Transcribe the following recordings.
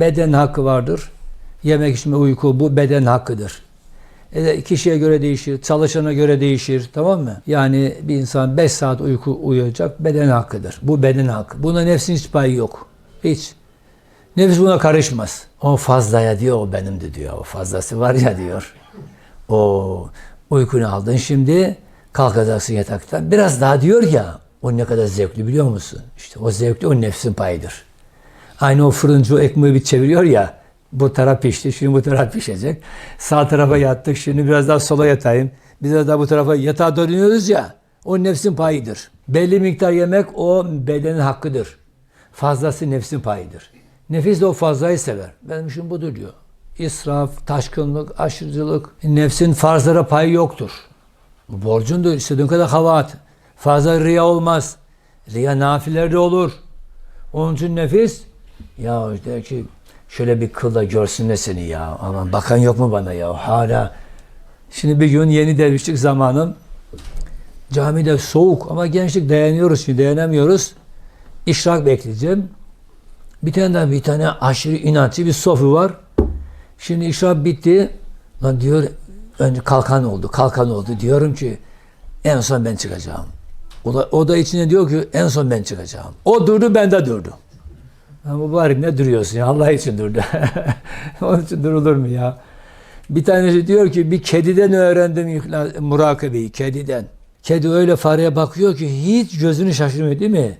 beden hakkı vardır. Yemek, içme, uyku bu beden hakkıdır. E, kişiye göre değişir, çalışana göre değişir. Tamam mı? Yani bir insan 5 saat uyku uyuyacak beden hakkıdır. Bu beden hakkı. Buna nefsin hiç payı yok. Hiç. Nefis buna karışmaz. O fazlaya diyor, o benimdi diyor. O fazlası var ya diyor. O uykunu aldın şimdi kalkacaksın yataktan. Biraz daha diyor ya, o ne kadar zevkli biliyor musun? İşte o zevkli o nefsin payıdır. Aynı o fırıncı ekmeği bir çeviriyor ya, bu taraf pişti, şimdi bu taraf pişecek. Sağ tarafa yattık, şimdi biraz daha sola yatayım. Biraz daha bu tarafa yatağa dönüyoruz ya, o nefsin payıdır. Belli miktar yemek o bedenin hakkıdır. Fazlası nefsin payıdır. Nefis de o fazlayı sever. Benim işim budur diyor. İsraf, taşkınlık, aşırıcılık. Nefsin farzlara payı yoktur. Bu borcundur. İstediğin kadar hava at. Fazla riya olmaz. Riya nafilerde olur. Onun için nefis ya işte ki şöyle bir kıl da görsün de seni ya. Aman bakan yok mu bana ya? Hala. Şimdi bir gün yeni dervişlik zamanım. Camide soğuk ama gençlik dayanıyoruz şimdi dayanamıyoruz. İşrak bekleyeceğim. Bir tane daha bir tane aşırı inatçı bir sofu var. Şimdi işrak bitti. Lan diyor önce kalkan oldu, kalkan oldu. Diyorum ki en son ben çıkacağım. O da, o da içine diyor ki en son ben çıkacağım. O durdu ben de durdum. Ha, mübarek ne duruyorsun ya Allah için durdu. Onun için durulur mu ya? Bir tanesi diyor ki bir kediden öğrendim murakabeyi kediden. Kedi öyle fareye bakıyor ki hiç gözünü şaşırmıyor değil mi?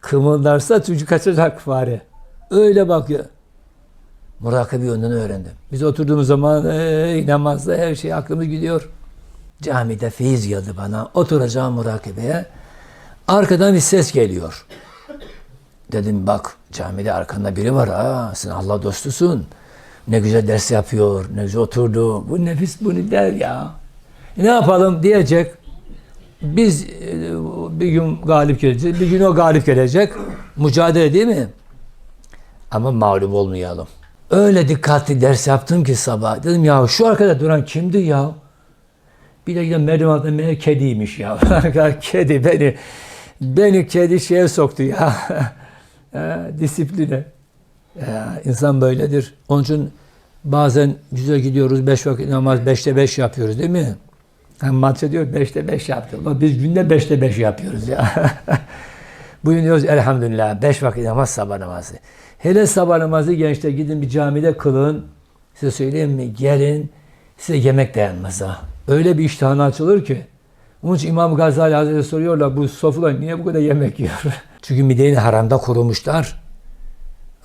Kımıldarsa çünkü kaçacak fare. Öyle bakıyor. Murakabeyi ondan öğrendim. Biz oturduğumuz zaman ee, namazda her şey aklımız gidiyor. Camide feyiz geldi bana. Oturacağım murakabeye. Arkadan bir ses geliyor. Dedim bak camide arkanda biri var ha. Sen Allah dostusun. Ne güzel ders yapıyor. Ne güzel oturdu. Bu nefis bunu der ya. Ne yapalım diyecek. Biz e, bir gün galip geleceğiz. Bir gün o galip gelecek. Mücadele değil mi? Ama mağlup olmayalım. Öyle dikkatli ders yaptım ki sabah. Dedim ya şu arkada duran kimdi ya? Bir de giden merdiven altında meğer kediymiş ya. kedi beni beni kedi şeye soktu ya. Ha, Disipline. Ya, insan böyledir. Onun için bazen güzel gidiyoruz. Beş vakit namaz beşte beş yapıyoruz değil mi? Hem maçta diyor beşte beş yaptı. Ama biz günde beşte beş yapıyoruz ya. Bugün diyoruz elhamdülillah beş vakit namaz sabah namazı. Hele sabah namazı gençler gidin bir camide kılın. Size söyleyeyim mi? Gelin size yemek dayanmaz ha. Öyle bir iştahın açılır ki. Onun için İmam Gazali Hazretleri soruyorlar bu sofralar niye bu kadar yemek yiyor? Çünkü mideyi haramda kurumuşlar.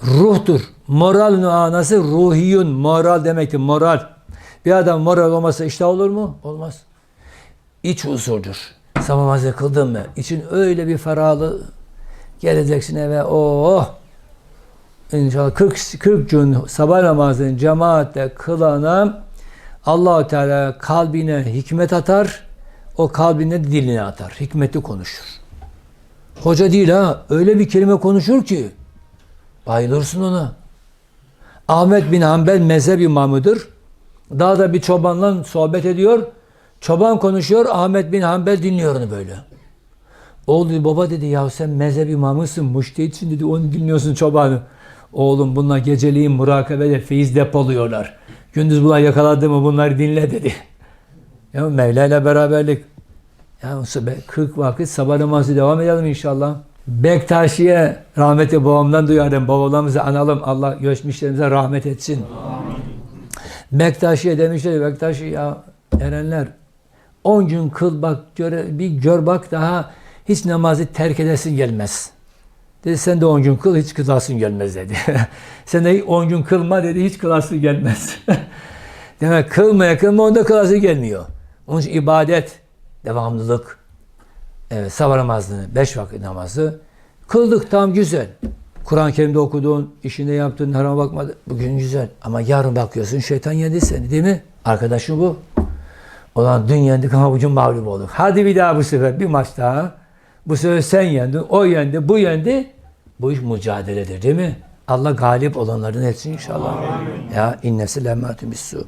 Ruhtur. Moral anası ruhiyun. Moral demektir. Moral. Bir adam moral olmasa iştah olur mu? Olmaz. İç huzurdur. Sabah namazı kıldın mı? İçin öyle bir ferahlı. Geleceksin eve. Oh! İnşallah 40, 40 gün sabah namazını cemaatle kılana allah Teala kalbine hikmet atar. O kalbine diline atar. Hikmeti konuşur. Hoca değil ha. Öyle bir kelime konuşur ki bayılırsın ona. Ahmet bin Hanbel mezhep imamıdır. Dağda bir çobanla sohbet ediyor. Çoban konuşuyor. Ahmet bin Hanbel dinliyor onu böyle. Oğul dedi, baba dedi ya sen mezhep imamısın, müştehitsin dedi onu dinliyorsun çobanı. Oğlum bunlar geceliğin murakabede feyiz depoluyorlar. Gündüz bunlar yakaladı mı bunları dinle dedi. Ya Mevla ile beraberlik. Ya 40 vakit sabah namazı devam edelim inşallah. Bektaşi'ye rahmeti babamdan duyarım. Babalarımızı analım. Allah geçmişlerimize rahmet etsin. Bektaşi'ye demişler Bektaşi ya erenler 10 gün kıl bak göre, bir gör bak daha hiç namazı terk edesin gelmez. Dedi sen de 10 gün kıl hiç kılasın gelmez dedi. sen de 10 gün kılma dedi hiç kılasın gelmez. Demek kılmaya kılma onda kılası gelmiyor. Onun için ibadet, devamlılık, evet, sabah beş vakit namazı kıldık tam güzel. Kur'an-ı Kerim'de okudun, işinde yaptın, harama bakmadı. Bugün güzel. Ama yarın bakıyorsun şeytan yedi seni değil mi? Arkadaşın bu. Olan dün yendik ama bugün mağlup olduk. Hadi bir daha bu sefer bir maç daha. Bu sefer sen yendin, o yendi, bu yendi. Bu iş mücadeledir değil mi? Allah galip olanların etsin inşallah. Ya innesi lemmatun bis su.